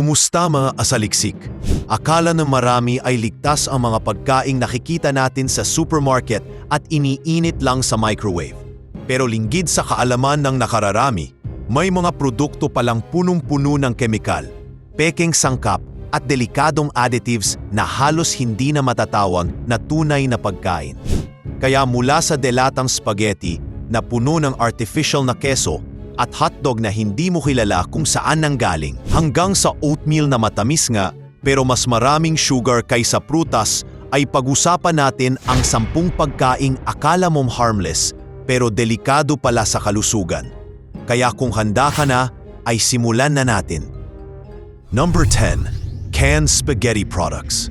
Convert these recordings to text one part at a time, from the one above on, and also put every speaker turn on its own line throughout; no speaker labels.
Kumusta mga asaliksik? Akala ng marami ay ligtas ang mga pagkaing nakikita natin sa supermarket at iniinit lang sa microwave. Pero linggid sa kaalaman ng nakararami, may mga produkto palang punong-puno ng kemikal, peking sangkap at delikadong additives na halos hindi na matatawag na tunay na pagkain. Kaya mula sa delatang spaghetti na puno ng artificial na keso at hotdog na hindi mo kilala kung saan nanggaling, hanggang sa oatmeal na matamis nga pero mas maraming sugar kaysa prutas, ay pag-usapan natin ang sampung pagkaing akala mong harmless pero delikado pala sa kalusugan. Kaya kung handa ka na, ay simulan na natin. Number 10. Canned Spaghetti Products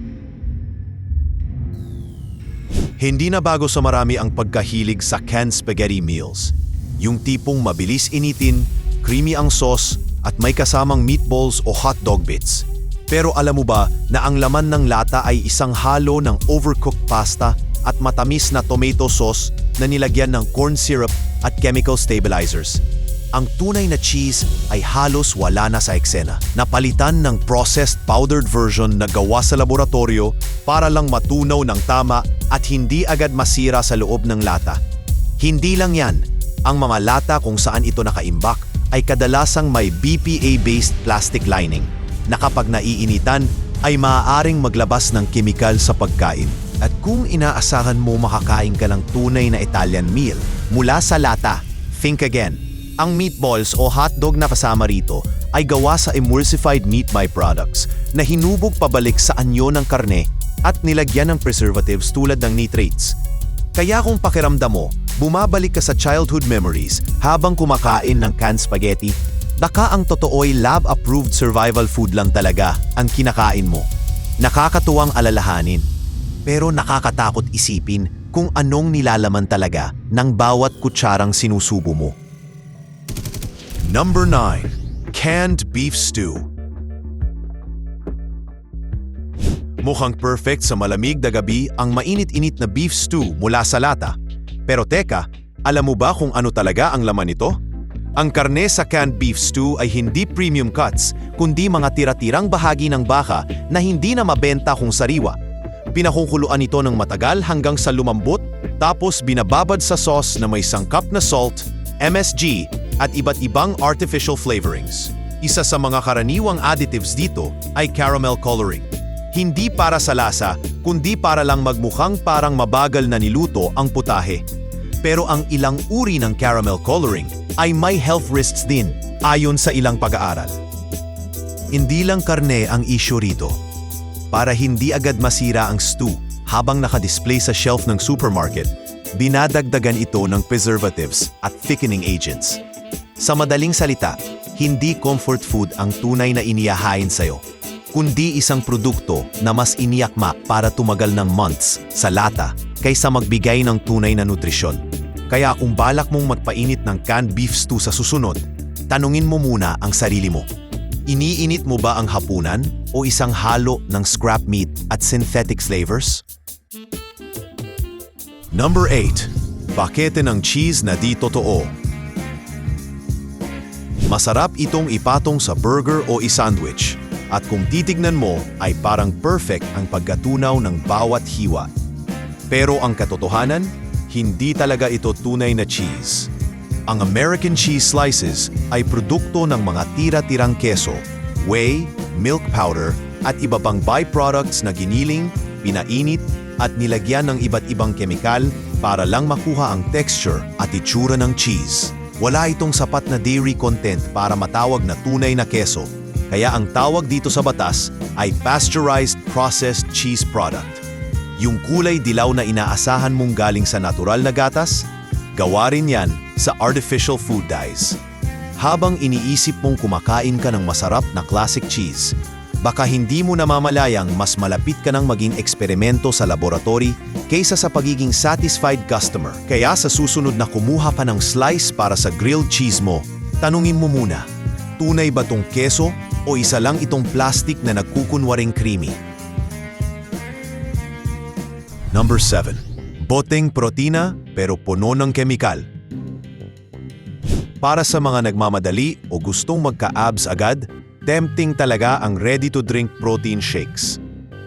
Hindi na bago sa marami ang pagkahilig sa canned spaghetti meals. Yung tipong mabilis initin, creamy ang sauce, at may kasamang meatballs o hotdog bits. Pero alam mo ba na ang laman ng lata ay isang halo ng overcooked pasta at matamis na tomato sauce na nilagyan ng corn syrup at chemical stabilizers. Ang tunay na cheese ay halos wala na sa eksena. Napalitan ng processed powdered version na gawa sa laboratorio para lang matunaw ng tama at hindi agad masira sa loob ng lata. Hindi lang yan, ang mga lata kung saan ito nakaimbak ay kadalasang may BPA-based plastic lining na kapag naiinitan ay maaaring maglabas ng kemikal sa pagkain. At kung inaasahan mo makakain ka ng tunay na Italian meal mula sa lata, think again. Ang meatballs o hotdog na kasama rito ay gawa sa emulsified meat byproducts na hinubog pabalik sa anyo ng karne at nilagyan ng preservatives tulad ng nitrates. Kaya kung pakiramdam mo, bumabalik ka sa childhood memories habang kumakain ng canned spaghetti, baka ang totoo'y lab-approved survival food lang talaga ang kinakain mo. Nakakatuwang alalahanin, pero nakakatakot isipin kung anong nilalaman talaga ng bawat kutsarang sinusubo mo. Number 9. Canned Beef Stew Mukhang perfect sa malamig na gabi ang mainit-init na beef stew mula sa lata. Pero teka, alam mo ba kung ano talaga ang laman nito? Ang karne sa canned beef stew ay hindi premium cuts, kundi mga tira-tirang bahagi ng baka na hindi na mabenta kung sariwa. Pinakukuluan ito ng matagal hanggang sa lumambot, tapos binababad sa sauce na may sangkap na salt, MSG, at iba't ibang artificial flavorings. Isa sa mga karaniwang additives dito ay caramel coloring. Hindi para sa lasa, kundi para lang magmukhang parang mabagal na niluto ang putahe. Pero ang ilang uri ng caramel coloring ay may health risks din, ayon sa ilang pag-aaral. Hindi lang karne ang issue rito. Para hindi agad masira ang stew habang nakadisplay sa shelf ng supermarket, binadagdagan ito ng preservatives at thickening agents. Sa madaling salita, hindi comfort food ang tunay na iniyahain sa'yo, kundi isang produkto na mas iniyakma para tumagal ng months sa lata kaysa magbigay ng tunay na nutrisyon. Kaya kung balak mong magpainit ng canned beef stew sa susunod, tanungin mo muna ang sarili mo. Iniinit mo ba ang hapunan o isang halo ng scrap meat at synthetic flavors? Number 8. Pakete ng cheese na di totoo. Masarap itong ipatong sa burger o i-sandwich. At kung titignan mo ay parang perfect ang pagkatunaw ng bawat hiwa. Pero ang katotohanan, hindi talaga ito tunay na cheese. Ang American cheese slices ay produkto ng mga tira-tirang keso, whey, milk powder, at iba pang byproducts na giniling, pinainit, at nilagyan ng iba't ibang kemikal para lang makuha ang texture at itsura ng cheese. Wala itong sapat na dairy content para matawag na tunay na keso, kaya ang tawag dito sa batas ay pasteurized processed cheese product. Yung kulay dilaw na inaasahan mong galing sa natural na gatas, gawa rin yan sa artificial food dyes. Habang iniisip mong kumakain ka ng masarap na classic cheese, baka hindi mo namamalayang mas malapit ka ng maging eksperimento sa laboratory kaysa sa pagiging satisfied customer. Kaya sa susunod na kumuha ka ng slice para sa grilled cheese mo, tanungin mo muna, tunay ba tong keso o isa lang itong plastic na nagkukunwaring creamy? Number 7. Boteng protina pero puno ng kemikal. Para sa mga nagmamadali o gustong magka-abs agad, Tempting talaga ang ready-to-drink protein shakes.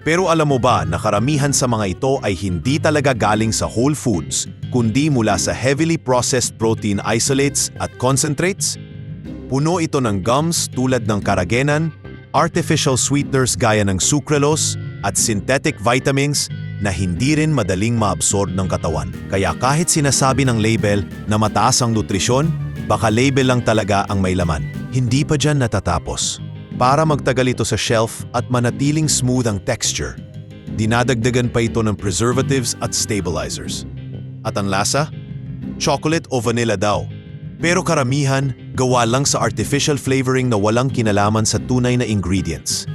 Pero alam mo ba na karamihan sa mga ito ay hindi talaga galing sa whole foods, kundi mula sa heavily processed protein isolates at concentrates? Puno ito ng gums tulad ng karagenan, artificial sweeteners gaya ng sucralose, at synthetic vitamins na hindi rin madaling maabsorb ng katawan. Kaya kahit sinasabi ng label na mataas ang nutrisyon, baka label lang talaga ang may laman. Hindi pa dyan natatapos. Para magtagal ito sa shelf at manatiling smooth ang texture, dinadagdagan pa ito ng preservatives at stabilizers. At ang lasa? Chocolate o vanilla daw. Pero karamihan, gawa lang sa artificial flavoring na walang kinalaman sa tunay na ingredients.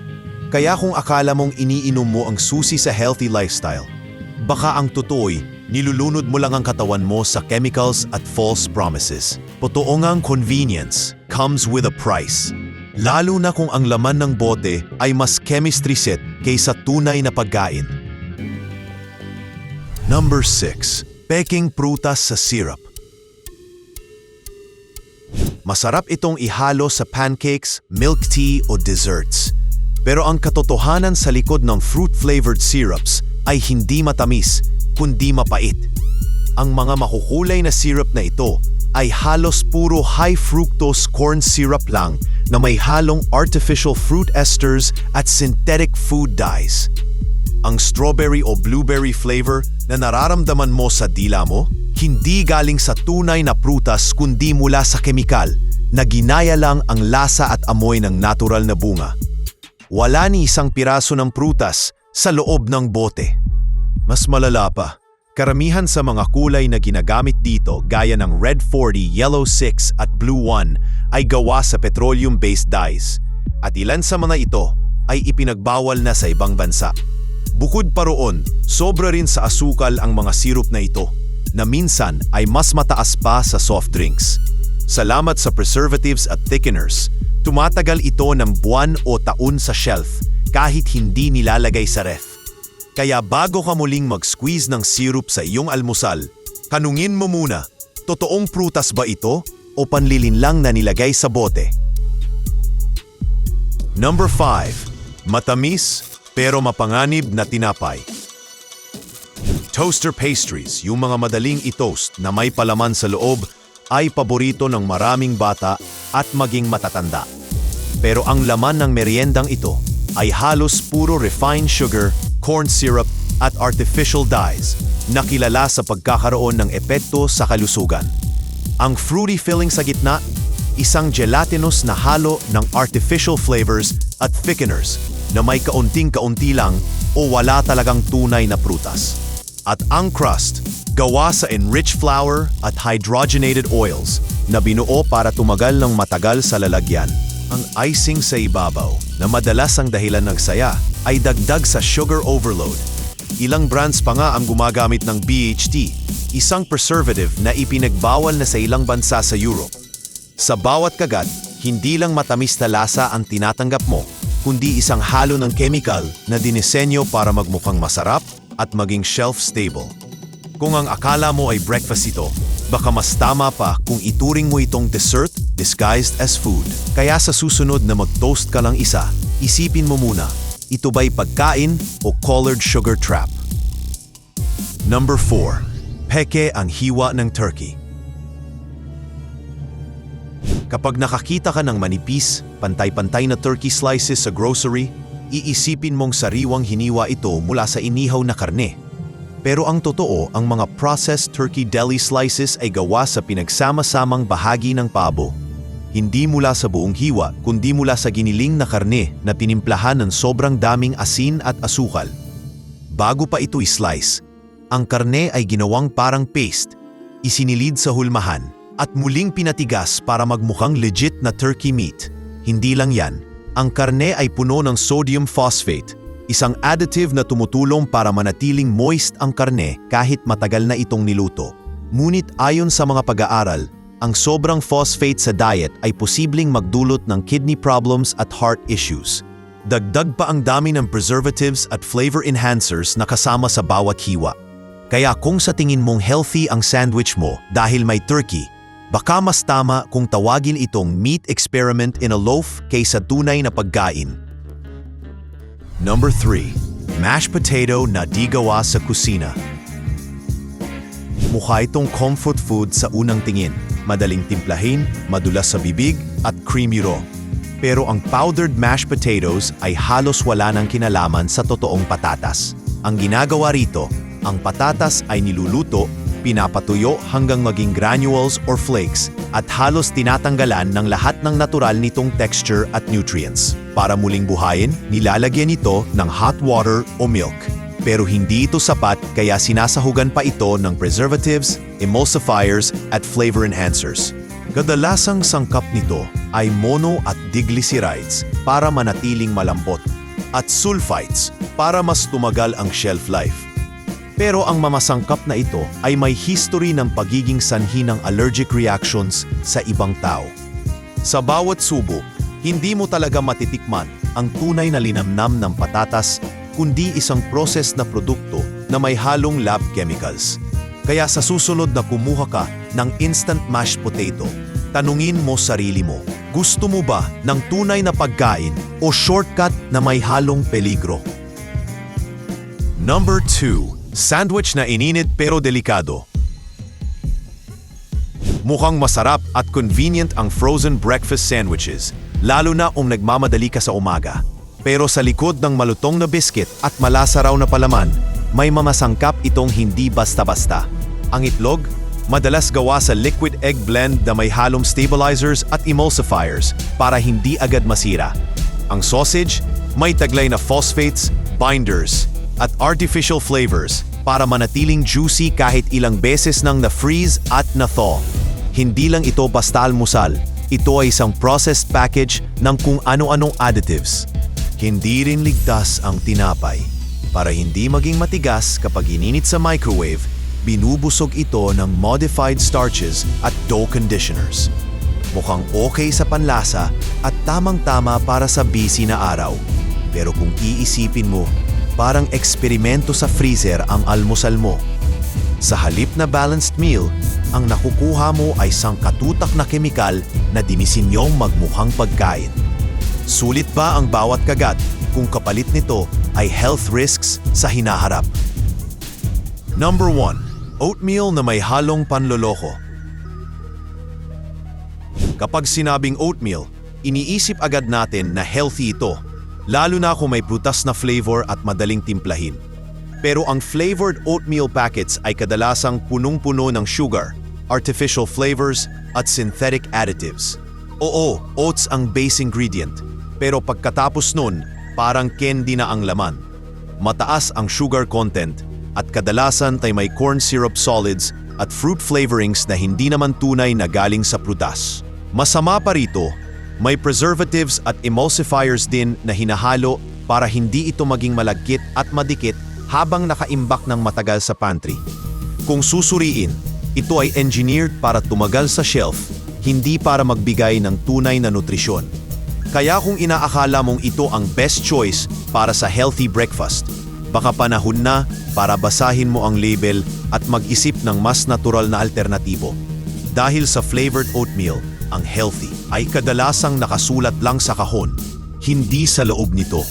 Kaya kung akala mong iniinom mo ang susi sa healthy lifestyle, baka ang totoo'y nilulunod mo lang ang katawan mo sa chemicals at false promises. Totoo ngang convenience comes with a price. Lalo na kung ang laman ng bote ay mas chemistry set kaysa tunay na pagkain. Number 6. Peking prutas sa syrup. Masarap itong ihalo sa pancakes, milk tea o desserts. Pero ang katotohanan sa likod ng fruit-flavored syrups ay hindi matamis, kundi mapait. Ang mga makukulay na syrup na ito ay halos puro high fructose corn syrup lang na may halong artificial fruit esters at synthetic food dyes. Ang strawberry o blueberry flavor na nararamdaman mo sa dila mo, hindi galing sa tunay na prutas kundi mula sa kemikal na ginaya lang ang lasa at amoy ng natural na bunga. Wala ni isang piraso ng prutas sa loob ng bote. Mas malala pa, karamihan sa mga kulay na ginagamit dito gaya ng Red 40, Yellow 6 at Blue 1 ay gawa sa petroleum-based dyes at ilan sa mga ito ay ipinagbawal na sa ibang bansa. Bukod pa roon, sobra rin sa asukal ang mga sirup na ito na minsan ay mas mataas pa sa soft drinks. Salamat sa preservatives at thickeners, tumatagal ito ng buwan o taon sa shelf kahit hindi nilalagay sa ref. Kaya bago ka muling mag-squeeze ng syrup sa iyong almusal, kanungin mo muna, totoong prutas ba ito o panlilin lang na nilagay sa bote? Number 5. Matamis pero mapanganib na tinapay. Toaster pastries, yung mga madaling i-toast na may palaman sa loob, ay paborito ng maraming bata at maging matatanda. Pero ang laman ng meriendang ito ay halos puro refined sugar, corn syrup at artificial dyes na kilala sa pagkakaroon ng epekto sa kalusugan. Ang fruity filling sa gitna, isang gelatinous na halo ng artificial flavors at thickeners na may kaunting-kaunti lang o wala talagang tunay na prutas. At ang crust, gawa sa enriched flour at hydrogenated oils na binuo para tumagal ng matagal sa lalagyan. Ang icing sa ibabaw, na madalas ang dahilan ng saya, ay dagdag sa sugar overload. Ilang brands pa nga ang gumagamit ng BHT, isang preservative na ipinagbawal na sa ilang bansa sa Europe. Sa bawat kagat, hindi lang matamis na lasa ang tinatanggap mo, kundi isang halo ng chemical na dinisenyo para magmukhang masarap at maging shelf-stable. Kung ang akala mo ay breakfast ito, baka mas tama pa kung ituring mo itong dessert disguised as food. Kaya sa susunod na mag-toast ka lang isa, isipin mo muna, ito ba'y pagkain o colored sugar trap? Number 4. Peke ang hiwa ng turkey. Kapag nakakita ka ng manipis, pantay-pantay na turkey slices sa grocery, iisipin mong sariwang hiniwa ito mula sa inihaw na karne. Pero ang totoo, ang mga processed turkey deli slices ay gawa sa pinagsama-samang bahagi ng pabo. Hindi mula sa buong hiwa, kundi mula sa giniling na karne na tinimplahan ng sobrang daming asin at asukal. Bago pa ito i-slice, ang karne ay ginawang parang paste, isinilid sa hulmahan, at muling pinatigas para magmukhang legit na turkey meat. Hindi lang yan, ang karne ay puno ng sodium phosphate, isang additive na tumutulong para manatiling moist ang karne kahit matagal na itong niluto. Ngunit ayon sa mga pag-aaral, ang sobrang phosphate sa diet ay posibleng magdulot ng kidney problems at heart issues. Dagdag pa ang dami ng preservatives at flavor enhancers na kasama sa bawat hiwa. Kaya kung sa tingin mong healthy ang sandwich mo dahil may turkey, Baka mas tama kung tawagin itong meat experiment in a loaf kaysa tunay na pagkain. Number 3. Mashed potato na di gawa sa kusina. Mukha itong comfort food sa unang tingin. Madaling timplahin, madulas sa bibig, at creamy raw. Pero ang powdered mashed potatoes ay halos wala ng kinalaman sa totoong patatas. Ang ginagawa rito, ang patatas ay niluluto, pinapatuyo hanggang maging granules or flakes at halos tinatanggalan ng lahat ng natural nitong texture at nutrients. Para muling buhayin, nilalagyan ito ng hot water o milk. Pero hindi ito sapat kaya sinasahugan pa ito ng preservatives, emulsifiers at flavor enhancers. Kadalasang sangkap nito ay mono at diglycerides para manatiling malambot at sulfites para mas tumagal ang shelf life. Pero ang mamasangkap na ito ay may history ng pagiging sanhi ng allergic reactions sa ibang tao. Sa bawat subo, hindi mo talaga matitikman ang tunay na linamnam ng patatas kundi isang process na produkto na may halong lab chemicals. Kaya sa susunod na kumuha ka ng instant mashed potato, tanungin mo sarili mo, gusto mo ba ng tunay na pagkain o shortcut na may halong peligro? Number 2. Sandwich na ininit pero delikado. Mukhang masarap at convenient ang frozen breakfast sandwiches, lalo na kung nagmamadali ka sa umaga. Pero sa likod ng malutong na biscuit at malasa raw na palaman, may mamasangkap itong hindi basta-basta. Ang itlog, madalas gawa sa liquid egg blend na may halong stabilizers at emulsifiers para hindi agad masira. Ang sausage, may taglay na phosphates, binders, at artificial flavors para manatiling juicy kahit ilang beses nang na-freeze at na-thaw. Hindi lang ito basta almusal, ito ay isang processed package ng kung ano-anong additives. Hindi rin ligtas ang tinapay. Para hindi maging matigas kapag ininit sa microwave, binubusog ito ng modified starches at dough conditioners. Mukhang okay sa panlasa at tamang-tama para sa busy na araw. Pero kung iisipin mo, parang eksperimento sa freezer ang almusal mo. Sa halip na balanced meal, ang nakukuha mo ay sangkatutak na kemikal na dinisinyong magmukhang pagkain. Sulit ba ang bawat kagat kung kapalit nito ay health risks sa hinaharap? Number 1. Oatmeal na may halong panloloko. Kapag sinabing oatmeal, iniisip agad natin na healthy ito, lalo na kung may prutas na flavor at madaling timplahin. Pero ang flavored oatmeal packets ay kadalasang punong-puno ng sugar, artificial flavors, at synthetic additives. Oo, oats ang base ingredient, pero pagkatapos nun, parang candy na ang laman. Mataas ang sugar content at kadalasan tay may corn syrup solids at fruit flavorings na hindi naman tunay na galing sa prutas. Masama pa rito, may preservatives at emulsifiers din na hinahalo para hindi ito maging malagkit at madikit habang nakaimbak ng matagal sa pantry. Kung susuriin, ito ay engineered para tumagal sa shelf, hindi para magbigay ng tunay na nutrisyon. Kaya kung inaakala mong ito ang best choice para sa healthy breakfast, baka panahon na para basahin mo ang label at mag-isip ng mas natural na alternatibo. Dahil sa flavored oatmeal, ang healthy ay kadalasang nakasulat lang sa kahon, hindi sa loob nito.